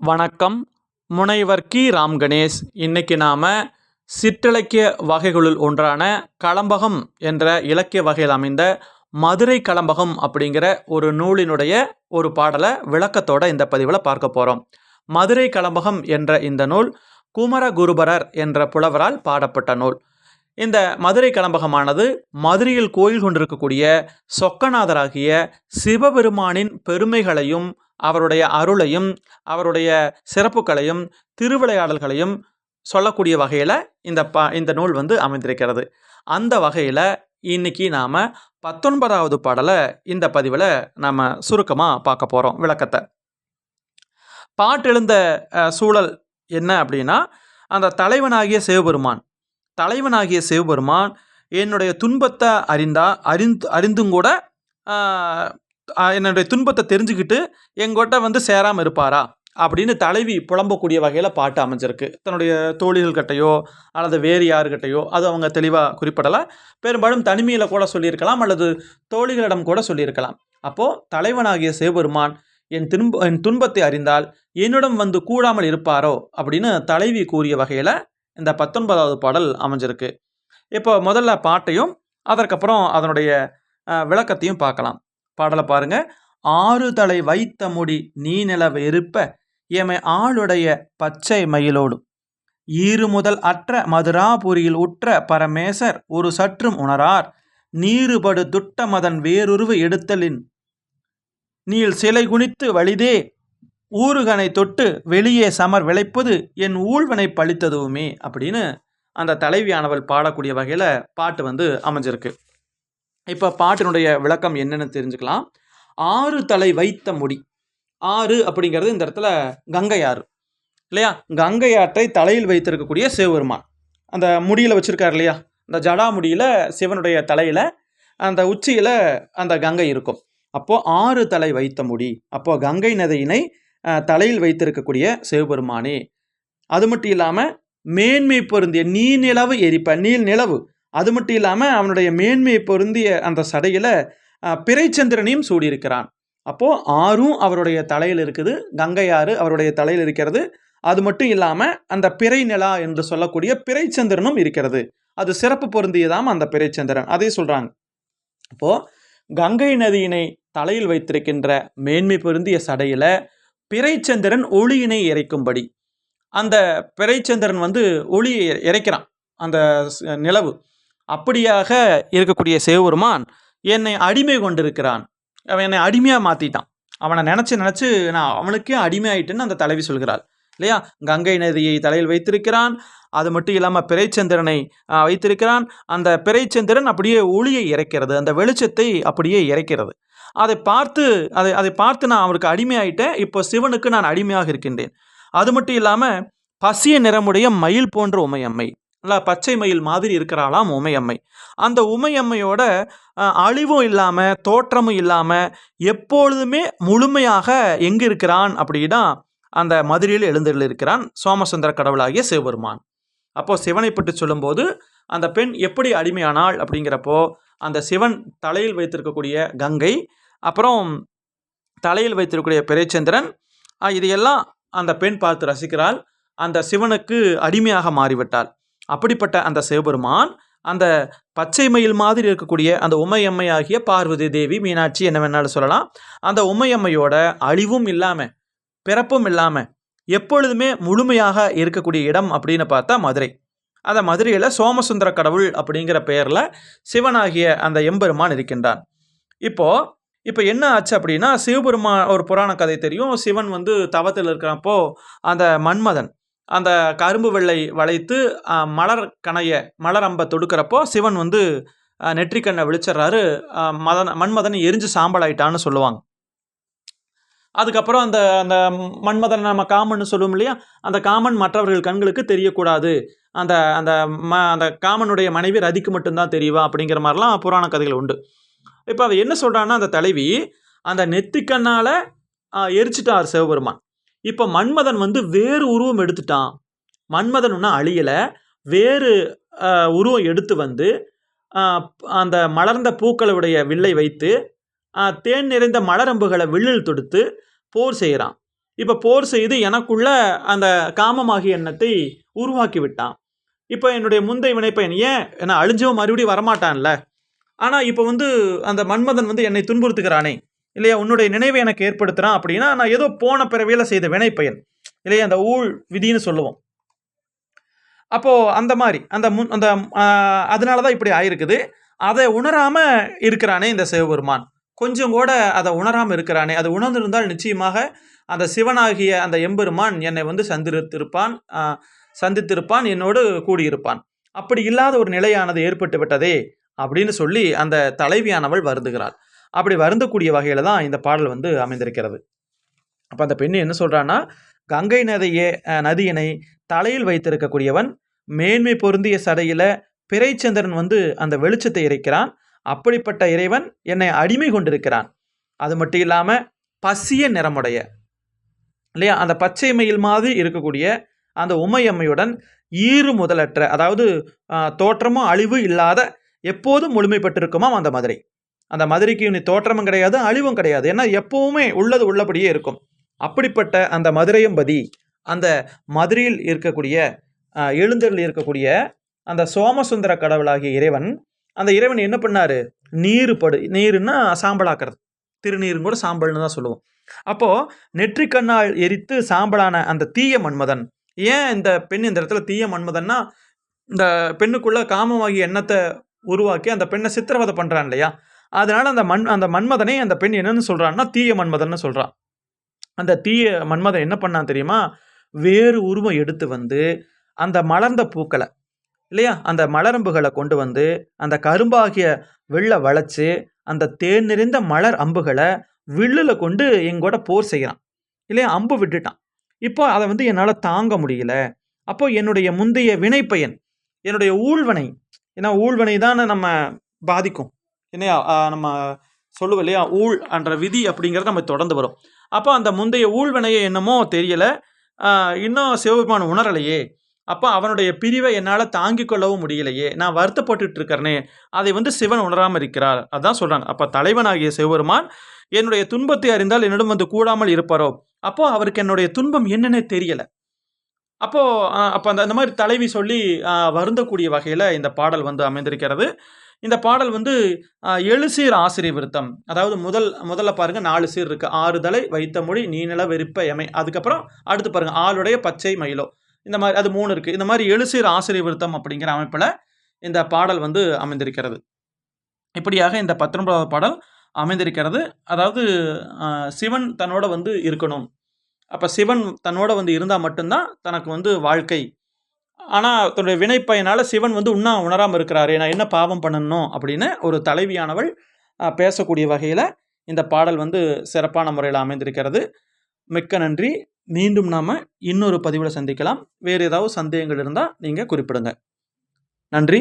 வணக்கம். முனைவர் கி. ராம் கணேஷ். இன்னைக்கு நாம் சிற்றிலக்கிய வகைகளுள் ஒன்றான களம்பகம் என்ற இலக்கிய வகையில் அமைந்த மதுரை களம்பகம் அப்படிங்கிற ஒரு நூலினுடைய ஒரு பாடலை விளக்கத்தோட இந்த பதிவில் பார்க்க போகிறோம் மதுரை களம்பகம் என்ற இந்த நூல் குமரகுருபரர் என்ற புலவரால் பாடப்பட்ட நூல். இந்த மதுரை களம்பகமானது மதுரையில் கோயில் கொண்டிருக்கக்கூடிய சொக்கநாதராகிய சிவபெருமானின் பெருமைகளையும் அவருடைய அருளையும் அவருடைய சிறப்புகளையும் திருவிளையாடல்களையும் சொல்லக்கூடிய வகையில் இந்த ப இந்த நூல் வந்து அமைந்திருக்கிறது. அந்த வகையில் இன்னைக்கு நாம் பத்தொன்பதாவது பாடலை இந்த பதிவில் நாம் சுருக்கமாக பார்க்க போகிறோம் விளக்கத்தை. பாட்டெழுந்த சூழல் என்ன அப்படின்னா அந்த தலைவனாகிய சிவபெருமான் தலைவனாகிய சிவபெருமான் என்னுடைய துன்பத்தை அறிந்தா அறிந்து அறிந்தும் கூட என்னுடைய துன்பத்தை தெரிஞ்சுக்கிட்டு எங்கிட்ட வந்து சேராமல் இருப்பாரா? அப்படின்னு தலைவி புலம்பக்கூடிய வகையில் பாட்டு அமைஞ்சிருக்கு. தன்னுடைய தோழிகள்கிட்டையோ அல்லது வேறு யாருக்கிட்டையோ அது அவங்க தெளிவாக குறிப்பிடலை. பெரும்பாலும் தனிமையில் கூட சொல்லியிருக்கலாம் அல்லது தோழிகளிடம் கூட சொல்லியிருக்கலாம். அப்போது தலைவனாகிய சிவபெருமான் என் துன்ப என் துன்பத்தை அறிந்தால் என்னிடம் வந்து கூடாமல் இருப்பாரோ? அப்படின்னு தலைவி கூறிய வகையில் இந்த பத்தொன்பதாவது பாடல் அமைஞ்சிருக்கு. இப்போ முதல்ல பாட்டையும் அதற்கப்புறம் அதனுடைய விளக்கத்தையும் பார்க்கலாம். பாடலை பாருங்க. ஆறு தலை வைத்த முடி நீ நிலவ இருப்ப. எமை ஆளுடைய பச்சை மயிலோடும் ஈறு முதல் அற்ற மதுராபுரியில் உற்ற பரமேசர் ஒரு சற்றும் உணரார். நீருபடு துட்டமதன் வேறுருவு எடுத்தலின். நீள் சிலை குனித்து வழிதே. ஊருகனை தொட்டு வெளியே சமர் விளைப்பது என் ஊழ்வனை பழித்ததுவுமே அப்படின்னு அந்த தலைவியானவள் பாடக்கூடிய வகையில் பாட்டு வந்து அமைஞ்சிருக்கு. இப்போ பாட்டினுடைய விளக்கம் என்னென்னு தெரிஞ்சுக்கலாம். ஆறு தலை வைத்த முடி. ஆறு அப்படிங்கிறது இந்த இடத்துல கங்கை ஆறு. இல்லையா? கங்கை ஆற்றை தலையில் வைத்திருக்கக்கூடிய சிவபெருமான். அந்த முடியில் வச்சுருக்கார் இல்லையா? அந்த ஜடாமுடியில் சிவனுடைய தலையில் அந்த உச்சியில் அந்த கங்கை இருக்கும். அப்போது ஆறு தலை வைத்த முடி. அப்போது கங்கை நதியினை தலையில் வைத்திருக்கக்கூடிய சிவபெருமானே. அது மட்டும் இல்லாமல் மேன்மை பொருந்திய நீர் நிலவு எரிப்ப நீல் நிலவு. அது மட்டும் இல்லாமல் அவனுடைய மேன்மை பொருந்திய அந்த சடையில் பிறைச்சந்திரனையும் சூடியிருக்கிறான். அப்போது ஆறும் அவருடைய தலையில் இருக்குது கங்கை ஆறு அவருடைய தலையில் இருக்கிறது. அது மட்டும் இல்லாமல் அந்த பிறை நிலா என்று சொல்லக்கூடிய பிறைச்சந்திரனும் இருக்கிறது. அது சிறப்பு பொருந்தியதாம் அந்த பிறைச்சந்திரன். அதை சொல்கிறாங்க அப்போது கங்கை நதியினை தலையில் வைத்திருக்கின்ற மேன்மை பொருந்திய சடையில் பிறைச்சந்திரன் ஒளியினை இறைக்கும்படி அந்த பிறைச்சந்திரன் வந்து ஒளியை இறைக்கிறான் அந்த நிலவு. அப்படியாக இருக்கக்கூடிய சிவபெருமான் என்னை அடிமை கொண்டிருக்கிறான். அவன் என்னை அடிமையாக மாற்றிட்டான் அவனை நினச்சி நினச்சி நான் அவனுக்கே அடிமையாயிட்டேன்னு அந்த தலைவி சொல்கிறாள். இல்லையா? கங்கை நதியை தலையில் வைத்திருக்கிறான். அது மட்டும் இல்லாமல் பிறைச்சந்திரனை வைத்திருக்கிறான். அந்த பிறைச்சந்திரன் அப்படியே ஒளியை இறைக்கிறது. அந்த வெளிச்சத்தை அப்படியே இறைக்கிறது. அதை பார்த்து அதை அதை பார்த்து நான் அவருக்கு அடிமையாயிட்டேன். இப்போ சிவனுக்கு நான் அடிமையாக இருக்கின்றேன். அது மட்டும் இல்லாமல் பசிய நிறமுடைய மயில் போன்ற உமையம்மை. நல்லா பச்சை மயில் மாதிரி இருக்கிறாளாம் உமையம்மை. அந்த உமையம்மையோட அழிவும் இல்லாமல் தோற்றமும் இல்லாமல் எப்பொழுதுமே முழுமையாக எங்கே இருக்கிறான் அப்படின்னா அந்த மதுரையில் எழுந்தருள் இருக்கிறான் சோமசுந்தர கடவுளாகிய சிவபெருமான். அப்போது சிவனை பற்றி சொல்லும்போது அந்த பெண் எப்படி அடிமையானாள் அப்படிங்கிறப்போ அந்த சிவன் தலையில் வைத்திருக்கக்கூடிய கங்கை அப்புறம் தலையில் வைத்திருக்கக்கூடிய பிறைச்சந்திரன் இதையெல்லாம் அந்த பெண் பார்த்து ரசிக்கிறாள். அந்த சிவனுக்கு அடிமையாக மாறிவிட்டாள். அப்படிப்பட்ட அந்த சிவபெருமான் அந்த பச்சை மயில் மாதிரி இருக்கக்கூடிய அந்த உமையம்மையாகிய பார்வதி தேவி மீனாட்சி என்ன வேணாலும் சொல்லலாம். அந்த உமையம்மையோட அழிவும் இல்லாமல் பிறப்பும் இல்லாமல் எப்பொழுதுமே முழுமையாக இருக்கக்கூடிய இடம் அப்படின்னு பார்த்தா மதுரை. அந்த மதுரையில் சோமசுந்தர கடவுள் அப்படிங்கிற பெயரில் சிவனாகிய அந்த எம்பெருமான் இருக்கின்றான். இப்போது இப்போ என்ன ஆச்சு அப்படின்னா சிவபெருமான் ஒரு புராண கதை தெரியும். சிவன் வந்து தவத்தில் இருக்கிறப்போ அந்த மன்மதன் அந்த கரும்பு வெள்ளை வளைத்து மலர் கணைய மலர் அம்பை தொடுக்கிறப்போ சிவன் வந்து நெற்றிக்கண்ணை விழிச்சிடுறாரு. மதன் மன்மதன் எரிஞ்சு சாம்பலாயிட்டான்னு சொல்லுவாங்க. அதுக்கப்புறம் அந்த அந்த மன்மதனை நம்ம காமன்னு சொல்லுவோம் இல்லையா? அந்த காமன் மற்றவர்கள் கண்களுக்கு தெரியக்கூடாது. அந்த அந்த ம அந்த காமனுடைய மனைவி ரதிக்கு மட்டும்தான் தெரியவா? அப்படிங்கிற மாதிரிலாம் புராண கதைகள் உண்டு. இப்போ அவ என்ன சொல்கிறான்னா அந்த தலைவி அந்த நெத்திக்கண்ணால் எரிச்சிட்டார் சிவபெருமான். இப்போ மன்மதன் வந்து வேறு உருவம் எடுத்துட்டான். மன்மதன் ஒன்றும் அழியலை. வேறு உருவம் எடுத்து வந்து அந்த மலர்ந்த பூக்களுடைய வில்லை வைத்து தேன் நிறைந்த மலரம்புகளை வில்லில் தொடுத்து போர் செய்கிறான் இப்போ போர் செய்து எனக்குள்ள அந்த காமமாகிய எண்ணத்தை உருவாக்கி விட்டான். இப்போ என்னுடைய முந்தைய வினைப்பயன் ஏன் ஏன்னா அழிஞ்சவன் மறுபடியும் வரமாட்டான்ல? ஆனால் இப்போ வந்து அந்த மன்மதன் வந்து என்னை துன்புறுத்துகிறானே. இல்லையா உன்னுடைய நினைவை எனக்கு ஏற்படுத்துகிறான் அப்படின்னா நான் ஏதோ போன பிறவியில் செய்த வினைப்பயன். இல்லையா அந்த ஊழ் விதின்னு சொல்லுவோம். அப்போது அந்த மாதிரி அந்த முன் அந்த அதனால தான் இப்படி ஆயிருக்குது. அதை உணராமல் இருக்கிறானே இந்த சிவபெருமான். கொஞ்சம் கூட அதை உணராமல் இருக்கிறானே அதை உணர்ந்திருந்தால் நிச்சயமாக அந்த சிவனாகிய அந்த எம்பெருமான் என்னை வந்து சந்தித்திருப்பான் சந்தித்திருப்பான் என்னோடு கூடியிருப்பான். அப்படி இல்லாத ஒரு நிலையானது ஏற்பட்டு விட்டதே அப்படின்னு சொல்லி அந்த தலைவியானவள் வருந்துகிறாள். அப்படி வருந்தக்கூடிய வகையில் தான் இந்த பாடல் வந்து அமைந்திருக்கிறது. அப்போ அந்த பெண் என்ன சொல்கிறான்னா கங்கை நதியே நதியினை தலையில் வைத்திருக்கக்கூடியவன் மேன்மை பொருந்திய சடையில் பிறைச்சந்திரன் வந்து அந்த வெளிச்சத்தை இறைக்கிறான். அப்படிப்பட்ட இறைவன் என்னை அடிமை கொண்டிருக்கிறான். அது மட்டும் இல்லாமல் பசிய நிறமுடைய இல்லையா? அந்த பச்சை மயில் மாதிரி இருக்கக்கூடிய அந்த உமையம்மையுடன் ஈறு முதலற்ற அதாவது தோற்றமும் அழிவு இல்லாத எப்போதும் முழுமைப்பட்டிருக்குமாம் அந்த மதுரை. அந்த மதுரைக்கு இனி தோற்றமும் கிடையாது அழிவும் கிடையாது. ஏன்னா எப்பவுமே உள்ளது உள்ளபடியே இருக்கும். அப்படிப்பட்ட அந்த மதுரையம்பதி அந்த மதுரையில் இருக்கக்கூடிய எழுந்தரில் இருக்கக்கூடிய அந்த சோமசுந்தர கடவுளாகிய இறைவன் அந்த இறைவன் என்ன பண்ணார்? நீர் படு நீருன்னா சாம்பலாக்கிறது. திருநீரும் கூட சாம்பல்னு தான் சொல்லுவோம். அப்போது நெற்றிக்கண்ணால் எரித்து சாம்பலான அந்த தீய மன்மதன் ஏன் இந்த பெண் இந்த இடத்துல தீய மன்மதன்னா இந்த பெண்ணுக்குள்ள காமமாகிய எண்ணத்தை உருவாக்கி அந்த பெண்ணை சித்திரவதை பண்ணுறான் இல்லையா? அதனால் அந்த மண் அந்த மன்மதனை அந்த பெண் என்னன்னு சொல்கிறான்னா தீய மன்மதன்னு சொல்கிறான் அந்த தீய மன்மதன் என்ன பண்ணான் தெரியுமா? வேறு உருவம் எடுத்து வந்து அந்த மலர்ந்த பூக்களை இல்லையா? அந்த மலரம்புகளை கொண்டு வந்து அந்த கரும்பாகிய வெள்ளை வளைச்சு அந்த தேன் நிறைந்த மலர் அம்புகளை வில்லில் கொண்டு எங்கூட போர் செய்கிறான் இல்லையா? அம்பு விட்டுட்டான். இப்போ அதை வந்து என்னால் தாங்க முடியல. அப்போ என்னுடைய முந்தைய வினைப்பயன் என்னுடைய ஊழ்வனை ஏன்னா ஊழ்வனை தான் நம்ம பாதிக்கும். இல்லையா நம்ம சொல்லுவோம் இல்லையா ஊழ் என்ற விதி அப்படிங்கிறது நம்ம தொடர்ந்து வரும். அப்போ அந்த முந்தைய ஊழ்வினையை என்னமோ தெரியலை. இன்னும் சிவபெருமான் உணரலையே. அப்போ அவனுடைய பிரிவை என்னால் தாங்கிக் கொள்ளவும் முடியலையே. நான் வருத்தப்பட்டு இருக்கிறனே அதை வந்து சிவன் உணராமல் இருக்கிறார். அதான் சொல்கிறாங்க அப்போ தலைவனாகிய சிவபெருமான் என்னுடைய துன்பத்தை அறிந்தால் என்னிடம் வந்து கூடாமல் இருப்பாரோ? அப்போது அவருக்கு என்னுடைய துன்பம் என்னன்னே தெரியலை. அப்போது அப்போ அந்த அந்த மாதிரி தலைவி சொல்லி வருந்தக்கூடிய வகையில் இந்த பாடல் வந்து அமைந்திருக்கிறது. இந்த பாடல் வந்து எழுசீர் ஆசிரியர் விருத்தம். அதாவது முதல் முதல்ல பாருங்கள் நாலு சீர் இருக்குது ஆறுதலை வைத்த மொழி நீநில வெறுப்ப எமை. அதுக்கப்புறம் அடுத்து பாருங்கள் ஆளுடைய பச்சை மயிலோ. இந்த மாதிரி அது மூணு இருக்குது இந்த மாதிரி எழுசீர் ஆசிரிய விருத்தம் அப்படிங்கிற அமைப்பில் இந்த பாடல் வந்து அமைந்திருக்கிறது. இப்படியாக இந்த பத்தொன்பதாவது பாடல் அமைந்திருக்கிறது. அதாவது சிவன் தன்னோட வந்து இருக்கணும். அப்போ சிவன் தன்னோட வந்து இருந்தால் மட்டும்தான் தனக்கு வந்து வாழ்க்கை ஆனால் தன்னுடைய வினைப்பயனால் சிவன் வந்து உண்ணா உணராமல் இருக்கிறாரு நான் என்ன பாவம் பண்ணணும் அப்படின்னு ஒரு தலைவியானவள் பேசக்கூடிய வகையில் இந்த பாடல் வந்து சிறப்பான முறையில் அமைந்திருக்கிறது. மிக்க நன்றி. மீண்டும் நாம் இன்னொரு பதிவில் சந்திக்கலாம். வேறு ஏதாவது சந்தேகங்கள் இருந்தால் நீங்கள் குறிப்பிடுங்க. நன்றி.